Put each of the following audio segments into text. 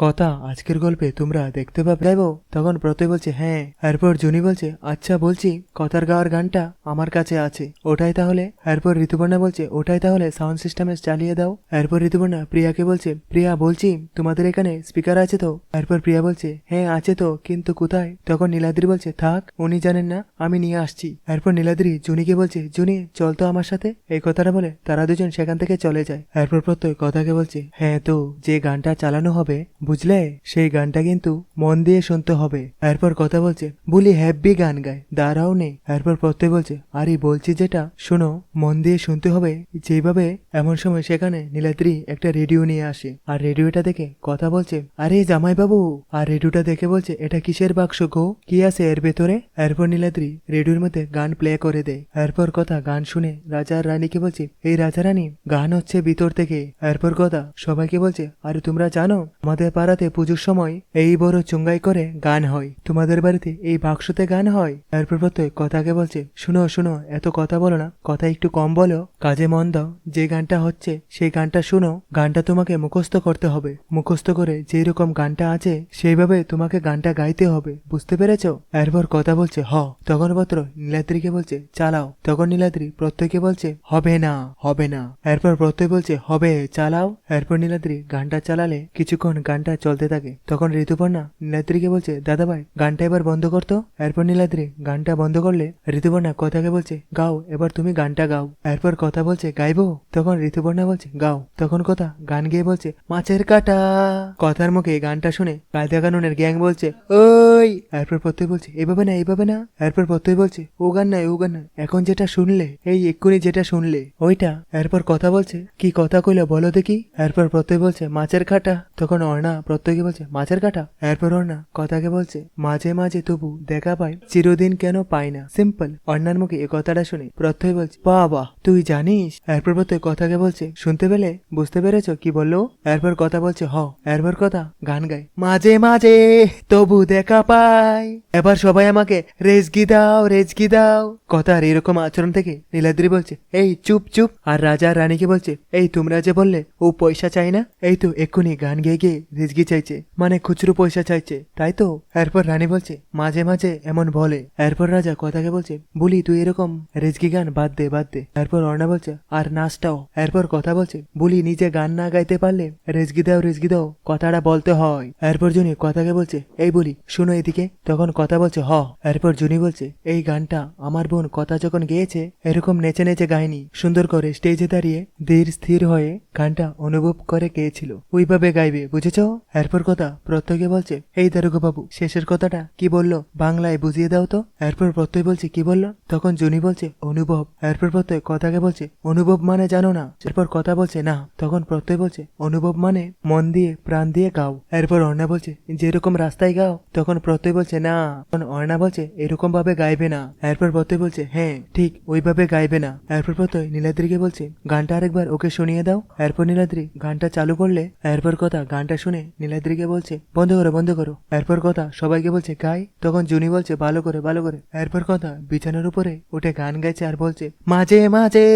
কথা আজকের গল্পে তোমরা দেখতে পাবে। যাইবো, তখন প্রত্যয় বলছে হ্যাঁ। এরপর জুনি বলছে আচ্ছা বলছি, কথার গাওয়ার গানটা আমার কাছে আছে। ওটাই তাহলে? এরপর ঋতুপর্ণা বলছে, ওটাই তাহলে সাউন্ড সিস্টেমে চালিয়ে দাও। এরপর ঋতুপর্ণা প্রিয়াকে বলছে, প্রিয়া, বলছি, তোমাদের এখানে স্পিকার আছে তো? এরপর প্রিয়া বলছে হ্যাঁ আছে তো, কিন্তু কোথায়? তখন নীলাদ্রি বলছে, থাক, উনি জানেন না, আমি নিয়ে আসছি। এরপর নীলাদ্রি জুনিকে বলছে, জুনি, চল তো আমার সাথে। এই কথাটা বলে তারা দুজন সেখান থেকে চলে যায়। এরপর প্রত্যয় কথাকে বলছে হ্যাঁ তো, যে গানটা চালানো হবে বুঝলে? সেই গানটা কিন্তু মন দিয়ে শুনতে হবে। এরপর কথা বলছে, বলি হ্যাপি গান গায়, দাঁড়াও নে। এরপর প্রত্যয় বলছে, আরে বলছি যেটা, শোনো, মন দিয়ে শুনতে হবে। যেভাবে এমন সময় সেখানে নীলাদ্রি একটা রেডিও নিয়ে আসে। আর রেডিওটা দেখে কথা বলছে, আরে জামাই বাবু আর রেডিওটা দেখে বলছে, এটা কিসের বাক্স গো? কি আছে এর ভেতরে? এরপর নীলাদ্রি রেডিওর মধ্যে গান প্লে করে দেয়। এরপর কথা গান শুনে রাজা আর রানীকে বলছে, এই রাজা রানী, গান হচ্ছে ভিতর থেকে। এরপর কথা সবাইকে বলছে, আরে তোমরা জানো, আমাদের পাড়াতে পুজোর সময় এই বড় চুঙ্গাই করে গান হয়। তোমাদের বাড়িতে এই বাক্সতে গান হয়? এরপর প্রত্যয় কথাকে বলছে, শুনো শুনো, এত কথা বলো না। কথা একটু কম বলো। কাজে মন দাও। যে গানটা হচ্ছে, সেই গানটা শুনো। গানটা তোমাকে মুখস্থ করতে হবে। মুখস্থ করে যেই রকম গানটা আছে, সেইভাবে তোমাকে গানটা গাইতে হবে। বুঝতে পেরেছ? এরপর কথা বলছে, হ। তখন পত্র নীলাদ্রিকে বলছে, চালাও। তখন নীলাদ্রি প্রত্যয়কে বলছে, হবে না হবে না। এরপর প্রত্যয় বলছে, হবে, চালাও। এরপর নীলাদ্রি গানটা চালালে কিছুক্ষণ গানটা চলতে থাকে। তখন ঋতুপর্ণা নীলাদ্রিকে বলছে দাদা ভাই গানটা এবার বন্ধ করতো এরপর নীলাদ্রি গানটা বন্ধ করলে ঋতুপর্ণা কথাকে বলছে, গাও, এবার তুমি গানটা গাও। এরপর কথা বলছে, গাইবো? তখন ঋতুপর্ণা বলছে, গাও। তখন কথা গান গেয়ে বলছে, মাছের কাটা। কথার মুখে গানটা শুনে কায়দা কানুনের গ্যাং বলছে, ওই। এরপর প্রত্যয় বলছে, এভাবে না এভাবে না। এরপর প্রত্যয় বলছে ও গান নাই ও গান নাই এখন যেটা শুনলে, এই এক্ষুনি যেটা শুনলে, ওইটা। এরপর কথা বলছে, কি কথা কইলো বলো দেখি? এরপর প্রত্যয় বলছে, মাছের কাটা। তখন অর্ণা প্রত্যয়কে বলছে, মাছের কাটা? এরপর অর্ণা কথাকে বলছে, মাঝে মাঝে তবু দেখা পাই, চিরদিন কেন পাই না। সিম্পল অর্ণার মুখে এ কথাটা শুনে প্রত্যয় বলছে, বাবা, তুই জানিস? এরপর প্রত্যয় কথাকে বলছে, শুনতে পেলে? বুঝতে পেরেছ কি বলল? এরপর কথা বলছে, হ। এরপর কথা গান গায়, মাঝে মাঝে তবু দেখা পাই। এবার সবাই আমাকে, রেজগি দাও রেজগি দাও। কথার এরকম আচরণ থেকে নীলাদ্রি বলছে, এই চুপ চুপ। আর রাজা রানীকে বলছে, এই তোমরা যে বললে, ও পয়সা চাই না? এই তো, এক্ষুনি গান গেয়ে গিয়ে রেজগি চাইছে মানে খুচরো পয়সা চাইছে, তাই তো? এরপর রানী বলছে, মাঝে মাঝে এমন বলে। এরপর রাজা কথাকে বলছে, বলি, তুই এরকম রেজগি গান বাদ দে বাদ দে। এরপর অর্ণা বলছে, আর নাচটাও এরপর কথা বলছে, বলি, নিজে গান না গাইতে পারলে রেজগি দাও রেজগি দাও, কথাটা বলতে হয়। এরপর জুনি কথাকে বলছে, এই বলি, শুনো এদিকে। তখন কথা বলছে, হ। এরপর জুনি বলছে, এই গানটা আমার বোন কথা যখন গেয়েছে, এরকম নেচে নেচে গায়নি। সুন্দর করে স্টেজে দাঁড়িয়ে ধীর স্থির হয়ে গানটা অনুভব করে গেয়েছিল। ওইভাবে গাইবে, বুঝেছ? এরপর কথা প্রত্যয়কে বলছে, এই দারুগো বাবু, শেষের কথাটা কি বলল? বাংলায় বুঝিয়ে দাও তো। এরপর প্রত্যয় বলছে, কি বলল? তখন জুনি বলছে, অনুভব। এরপর প্রত্যয় কথাকে বলছে, অনুভব মানে জানো না? এরপর কথা বলছে, না। তখন প্রত্যয় বলছে, অনুভব মানে মন দিয়ে, প্রাণ দিয়ে গাও। এরপর অর্ণা বলছে, যেরকম রাস্তায় গাও। তখন প্রত্যয় বলছে, না। তখন অর্ণা বলছে এরকম ভাবে গাইবে না। এরপর প্রত্যয় বলছে হ্যাঁ ঠিক ওইভাবে গাইবে না। এরপর প্রত্যয় নীলাদ্রিকে বলছে, গানটা আরেকবার ওকে শুনিয়ে দাও। এরপর নীলাদ্রি গানটা চালু করলে, এরপর কথা গানটা শুনে নীলাদ্রিকে বলছে, বন্ধ করো বন্ধ করো। এরপর কথা সবাইকে বলছে, গাই। তখন জুনি বলছে, ভালো করে ভালো করে। এরপর কথা বিছানার উপরে উঠে গান গাইছে আর বলছে, মাঝে মাঝে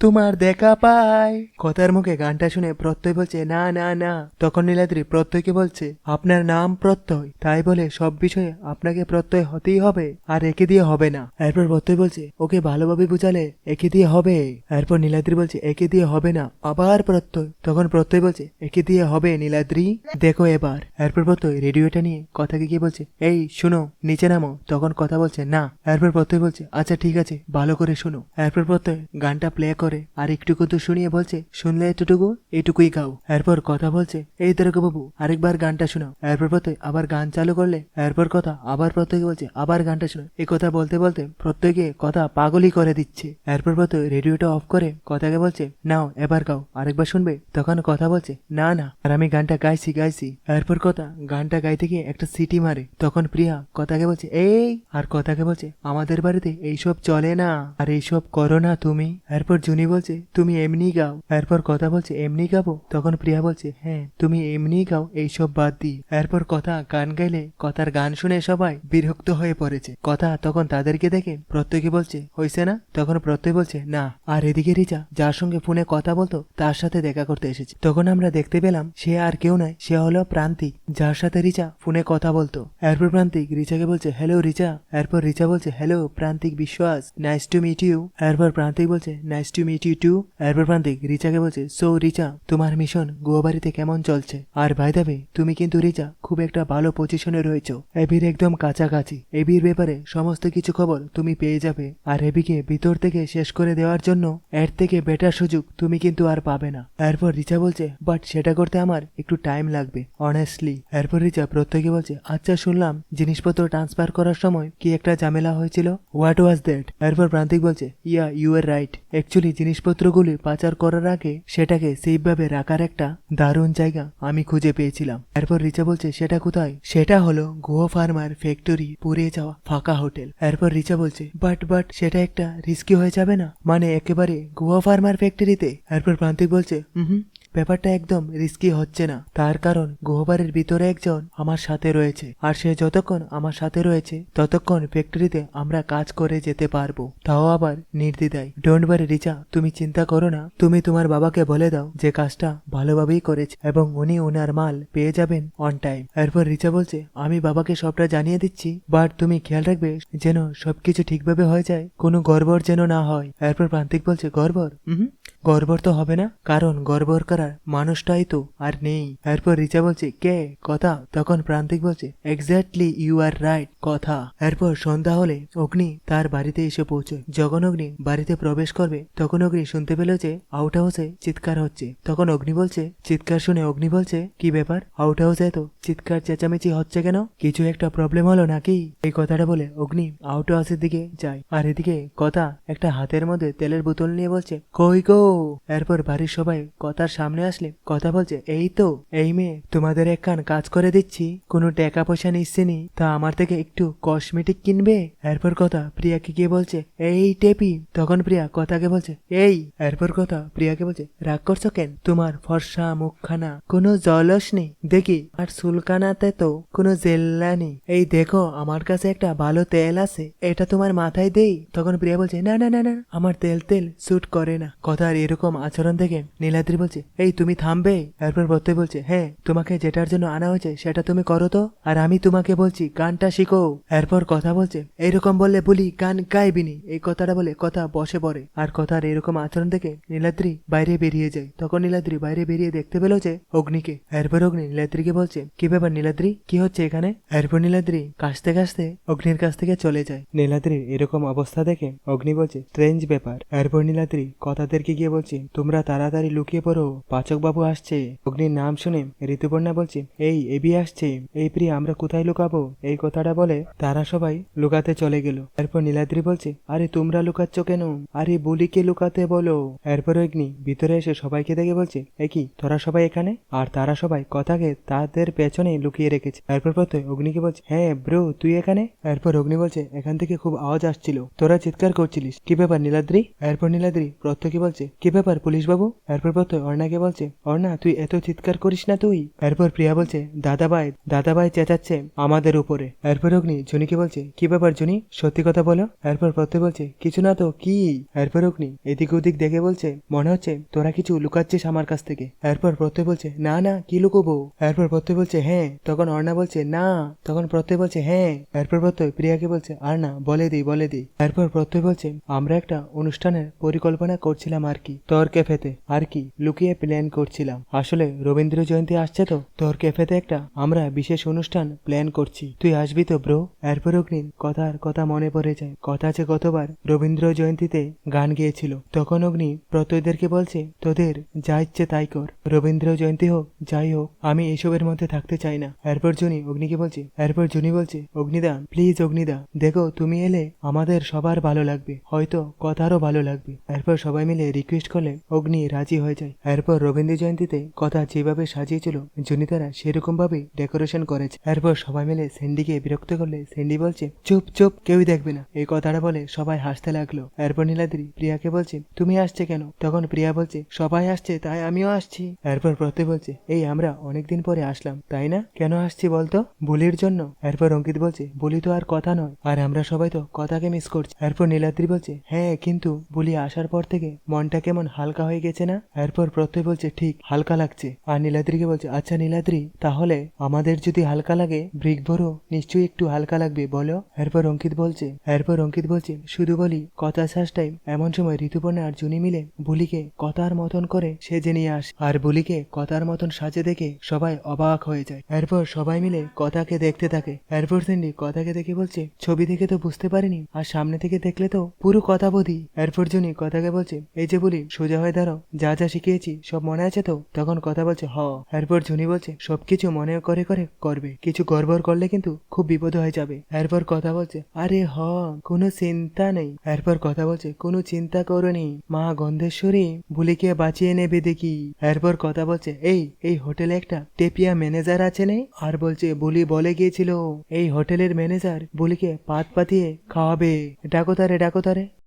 তোমার দেখা পাই। কথার মুখে গানটা শুনে প্রত্যয় বলছে, না না না। তখন নীলাদ্রি প্রত্যয়কে বলছে, আপনার নাম প্রত্যয়। তাই বলে সব বিষয়ে আপনাকে প্রত্যয় হতেই হবে, আর একে দিয়ে হবে না। এরপর প্রত্যয় বলছে, ওকে ভালোভাবে বুঝালে একে দিয়ে হবে। এরপর নীলাদ্রি বলছে, একে দিয়ে হবে না। আবার প্রত্যয়, তখন প্রত্যয় বলছে, একে দিয়ে হবে নীলাদ্রি? দেখো এবার, এরপর প্রত্যয় রেডিওটা নিয়ে কথাকে গিয়ে বলছে, এই, শুনো, নিচে নামো। তখন কথা বলছে, না। এরপর প্রত্যয় বলছে আচ্ছা ঠিক আছে, ভালো করে শুনো। এরপর প্রত্যয় গানটা প্লে করে আর একটু তো শুনিয়ে বলছে, শুনলে এতটুকু, এটুকুই গাও। এরপর কথা বলছে, এই তারকা বাবু আরেকবার গানটা শোনাও এরপর প্রত্যয় আবার গান চালু করলে, এরপর কথা আবার প্রত্যয় বলছে, আবার গানটা শোনো। এই কথা বলতে বলতে প্রত্যয়কে কথা পাগলই করে দিচ্ছে। এরপর প্রত্যয় রেডিওটা অফ করে কথাকে বলছে, নাও, এবার গাও, আরেকবার শুনবে? তখন কথা বলছে, না না। আর আমি গানটা গাইছি গাইছি। এরপর কথা, গানটা গাইতে গিয়ে একটা সিটি মারে। তখন প্রিয়া কথাকে বলছে, এই! আর কথাকে বলছে, আমাদের বাড়িতে এইসব চলে না, আর এইসব করো না তুমি। এরপর জুনি বলছে, তুমি এমনি গাও। এরপর কথা বলছে, এমনি গাবো? তখন প্রিয়া বলছে হ্যাঁ তুমি এমনি গাও, এইসব বাদ দিয়ে এরপর কথা, গান গাইলে কথার গান শুনে সবাই বিরক্ত হয়ে পড়েছে। কথা তখন তাদেরকে দেখে প্রত্যয়কে বলছে হয়েছে না? তখন প্রত্যয় বলছে, না। আর এদিকে রিচা যার সঙ্গে ফোনে কথা বলতো, তার সাথে দেখা করতে এসেছে। তখন আমরা দেখতে পেলাম, সে আর কেউ নয় সে হলো প্রান্তিক, যার সাথে রিচা ফোনে কথা বলতো। এরপর প্রান্তিক রিচাকে বলছে হ্যালো রিচা। এরপর রিচা বলছে হ্যালো প্রান্তিক বিশ্বাস নাইস টু মিট ইউ এরপর প্রান্তিক বলছে nice to meet you too এরপর প্রান্তিক রিচাকে বলছে সো রিচা, তোমার মিশন গোয়াবাড়িতে কেমন চলছে? আর ভাই দেবে তুমি কিন্তু রিচা খুব একটা ভালো পজিশনে রয়েছো। এবির একদম কাছাকাছি। এবির ব্যাপারে সমস্ত কিছু খবর তুমি পেয়ে যাবে। আর এবিকে ভিতর থেকে শেষ করে দেওয়ার জন্য এর থেকে বেটার সুযোগ তুমি কিন্তু আর পাবে না। এরপর রিচা বলছে বাট সেটা করতে আমার একটু টাইম লাগবে অনেস্টলি এরপর রিচা প্রত্যেকে বলছে আচ্ছা শুনলাম, জিনিসপত্র ট্রান্সফার করার সময় কি একটা ঝামেলা হয়েছিল? হোয়াট ওয়াজ দ্যাট এরপর প্রান্তিক বলছে yeah you are right actually জিনিসপত্রগুলি পাচার করার আগে সেটাকে সেইভাবে রাখার একটা দারুণ জায়গা আমি খুঁজে পেয়েছিলাম। এরপর রিচা বলছে, সেটা কোথায়? সেটা হলো গুহ ফার্মার ফ্যাক্টরি পুড়ে যাওয়া ফাঁকা হোটেল। এরপর রিচা বলছে বাট বাট সেটা একটা রিস্কি হয়ে যাবে না? মানে একেবারে গুহ ফার্মার ফ্যাক্টরিতে? এরপর প্রান্তিক বলছে হুম। ব্যাপারটা একদম রিস্কি হচ্ছে না। তার কারণ গুহবাড়ির ভিতরে একজন আমার সাথে রয়েছে। আর সে যতক্ষণ আমার সাথে রয়েছে, ততক্ষণ ফ্যাক্টরিতে আমরা কাজ করে যেতে পারব। তাও আবার নির্দ্বিধায়। ডোন্ট বারি রিচা, তুমি চিন্তা করো না। তুমি তোমার বাবাকে বলে দাও যে কাজটা ভালোভাবেই করেছে এবং উনি ওনার মাল পেয়ে যাবেন অন টাইম এরপর রিচা বলছে, আমি বাবাকে সবটা জানিয়ে দিচ্ছি বাট তুমি খেয়াল রাখবে যেন সবকিছু ঠিকভাবে হয়ে যায়, কোনো গড়বড় যেন না হয়। এরপর প্রান্তিক বলছে, গড়বড়? হুম। গর্বর তো হবে না? কারণ গর্বর করার মানুষটাই তো আর নেই। এরপর রিচা বলছে, কে? কথা? তখন প্রান্তিক বলছে এক্স্যাক্টলি ইউ আর রাইট কথা। এরপর সন্ধ্যা হলে অগ্নি তার বাড়িতে এসে পৌঁছয়। যখন অগ্নি বাড়িতে প্রবেশ করবে, তখন অগ্নি শুনতে পেল যে আউট হাউসে চিৎকার হচ্ছে। তখন অগ্নি বলছে, চিৎকার শুনে অগ্নি বলছে, কি ব্যাপার? আউট হাউসে তো চিৎকার, চেঁচামেচি হচ্ছে কেন? কিছু একটা প্রবলেম হলো নাকি? এই কথাটা বলে অগ্নি আউট হাউসের দিকে যায়। আর এদিকে কথা একটা হাতের মধ্যে তেলের বোতল নিয়ে বলছে, কই গো? এরপর বাড়ির সবাই কথার সামনে আসলে কথা বলছে, এই তো, এই মেয়ে, তোমাদের একখান কাজ করে দিচ্ছি। কোনো টাকা পয়সা নিচ্ছে নি, তা আমার থেকে একটু কসমেটিক কিনবে? এরপর কথা প্রিয়াকে গিয়ে বলছে, এই টেপি। তখন প্রিয়া কথাকে বলছে, এই। এরপর কথা প্রিয়াকে বলছে, রাগ করছ কেন? তোমার ফর্সা মুখখানা, কোনো জলস নেই? দেখি, আর সুলকানাতে তো কোনো জেল্লা নেই। এই দেখো, আমার কাছে একটা ভালো তেল আছে, এটা তোমার মাথায় দেই? তখন প্রিয়া বলছে, না না না না, আমার তেল তেল স্যুট করে না। কথার এরকম আচরণ দেখে নীলাদ্রি বলছে, এই, তুমি থামবে? এরপর প্রত্যয় বলছে হ্যাঁ তোমাকে যেটার জন্য আনা হয়েছে সেটা তুমি করো তো, আর আমি তোমাকে বলছি, গানটা শিখো। এরপর কথা বলছে এইরকম বললে বলি, গান গাইবিনি। এই কথাটা বলে কথা বসে পড়ে। আর কথার এরকম আচরণ দেখে নীলাদ্রি বাইরে বেরিয়ে যায়। তখন নীলাদ্রি বাইরে বেরিয়ে দেখতে পেল যে অগ্নিকে। এরপর অগ্নি নীলাদ্রিকে বলছে, কি ব্যাপার নীলাদ্রি? কি হচ্ছে এখানে? এরপর নীলাদ্রি কাশতে কাশতে অগ্নির কাছ থেকে চলে যায়। নীলাদ্রির এরকম অবস্থা দেখে অগ্নি বলছে স্ট্রেঞ্জ ব্যাপার। এরপর নীলাদ্রি কথাদেরকে গিয়ে বলছে, তোমরা তাড়াতাড়ি লুকিয়ে পড়ো। পাচক বাবু আসছে। অগ্নির নাম শুনে ঋতুপর্ণা বলছে, এই, এবি আসছে। এই প্রিয়া, আমরা কোথায় লুকাবো? এই কথাটা বলে তারা সবাই লুকাতে চলে গেল। এরপর নীলাদ্রি বলছে, আরে, তোমরা লুকাচ্ছ কেন? আরে বলিকে লুকাতে বলো? এরপর অগ্নি ভিতরে এসে সবাইকে দেখে বলছে একই তোরা সবাই এখানে? আর তারা সবাই কথাকে তাদের পেছনে লুকিয়ে রেখেছে। এরপর প্রত্যয় অগ্নিকে বলছে হ্যাঁ ব্রো, তুই এখানে? এরপর অগ্নি বলছে, এখান থেকে খুব আওয়াজ আসছিল। তোরা চিৎকার করছিলিস। কি ব্যাপার নীলাদ্রি? এরপর নীলাদ্রি প্রত্যয়কে বলছে কি ব্যাপার পুলিশ বাবু এরপর প্রত্যয় অর্ণাকে বলছে, অর্ণা, তুই এত চিৎকার করিস না তুই? এরপর প্রিয়া বলছে, দাদাভাই দাদাভাই চেঁচাচ্ছে আমাদের উপরে। এরপর অগ্নি জুনিকে বলছে, কি ব্যাপার জুনি? সত্যি কথা বলো? এরপর প্রত্যয় বলছে, কিছু না তো, কি? এরপর অগ্নি এদিক ওদিক দেখে বলছে, মনে হচ্ছে তোরা কিছু লুকাচ্ছিস আমার কাছ থেকে। এরপর প্রত্যয় বলছে, না না, কি লুকোবো? এরপর প্রত্যয় বলছে হ্যাঁ। তখন অর্ণা বলছে, না। তখন প্রত্যয় বলছে হ্যাঁ। এরপর প্রত্যয় প্রিয়াকে বলছে, আর না, বলে দিই বলে দিই এরপর প্রত্যয় বলছে, আমরা একটা অনুষ্ঠানের পরিকল্পনা করছিলাম আর কি। তোর ক্যাফেতে আর কি লুকিয়ে প্ল্যান করছিলাম। আসলে রবীন্দ্র জয়ন্তী আসছে তো? তোর ক্যাফেতে একটা আমরা বিশেষ অনুষ্ঠান প্ল্যান করছি। তুই আসবি তো ব্রো এরপর অগ্নির কথার কথা মনে পড়ে যায়। কথা আছে কতবার রবীন্দ্র জয়ন্তীতে গান গেয়েছিল তখন অগ্নি প্রত্যয়দেরকে বলছে, তোদের যা ইচ্ছে তাই কর। রবীন্দ্র জয়ন্তী হোক, যাই হোক, আমি এসবের মধ্যে থাকতে চাই না। এরপর জুনি অগ্নিকে বলছে, এরপর জুনি বলছে অগ্নিদা প্লিজ অগ্নিদা দেখো, তুমি এলে আমাদের সবার ভালো লাগবে। হয়তো কথারও ভালো লাগবে। এরপর সবাই মিলে রিকোয়েস্ট করলে অগ্নি রাজি হয়ে যায়। এরপর রবীন্দ্র জয়ন্তীতে কথা যেভাবে সাজিয়েছিল জুনি তারা সেরকম ভাবেই ডেকোরেশন করেছে। এরপর সবাই মিলে স্যান্ডিকে বিরক্ত করলে স্যান্ডি বলছে, চুপ চুপ, কেউই দেখবে না। এই কথাটা বলে সবাই হাসতে লাগল। এরপর নীলাদ্রি প্রিয়াকে বলছে, তুমি আসছে কেন? তখন প্রিয়া বলছে, সবাই আসছে, তাই আমিও আসছি। এরপর প্রত্যয় বলছে, এই আমরা অনেকদিন পরে আসলাম, তাই না? কেন আসছি বলতো? বুলির জন্য। এরপর অঙ্কিত বলছে, বুলি তো আর কথা নয়, আর আমরা সবাই তো কথাকে মিস করছি। এরপর নীলাদ্রি বলছে হ্যাঁ কিন্তু বুলি আসার পর থেকে মনটা কেমন হালকা হয়ে গেছে না? এরপর প্রত্যয় বলছে, ঠিক, হালকা লাগছে। আর নীলাদ্রিকে বলছে আচ্ছা নীলাদ্রি, তাহলে আমাদের যদি হালকা লাগে ব্রিক বড় নিশ্চয়ই একটু হালকা লাগবে, বলো? এরপর অঙ্কিত বলছে, এরপর অঙ্কিত বলছে, শুধু বলি, কথা শেষ টাইম, এমন সময় ঋতুপর্ণা আর জুনি মিলে বুলিকে কথার মতন করে সেজে নিয়ে আসে। আর বুলিকে কথার মতন সাজে দেখে সবাই অবাক হয়ে যায়। এরপর সবাই মিলে কথাকে দেখতে থাকে। এরপর সিন্ডি কথাকে দেখে বলছে, ছবি দেখে তো বুঝতে পারিনি, আর সামনে থেকে দেখলে তো পুরো কথা বোধি এরপর জুনি কথাকে বলছে, এই যে বলি, সোজা হয়ে দাঁড়াও। যা যা শিখিয়েছি, সব মনে আছে তো? তখন কথা বলছে, হ। এরপর জুনি বলছে, সবকিছু মনে করে করে করবে। কিছু গড়বড় করলে কিন্তু খুব বিপদ হয়ে যাবে। এরপর কথা বলছে, আরে হ, কোনো চিন্তা নেই। এরপর কথা বলছে, কোনো চিন্তা করনি মা গন্ধেশ্বরী বুলিকে বাঁচিয়ে নেবে দেখি। এরপর কথা বলছে, এই এই হোটেলে একটা টেপিয়া ম্যানেজার আছে নেই? আর বলছে, বুলি বলে গিয়েছিল, এই হোটেলের ম্যানেজার, বুলিকে পাত পাতিয়ে খাওয়াবে। ডাকো তারে ডাকো তারে।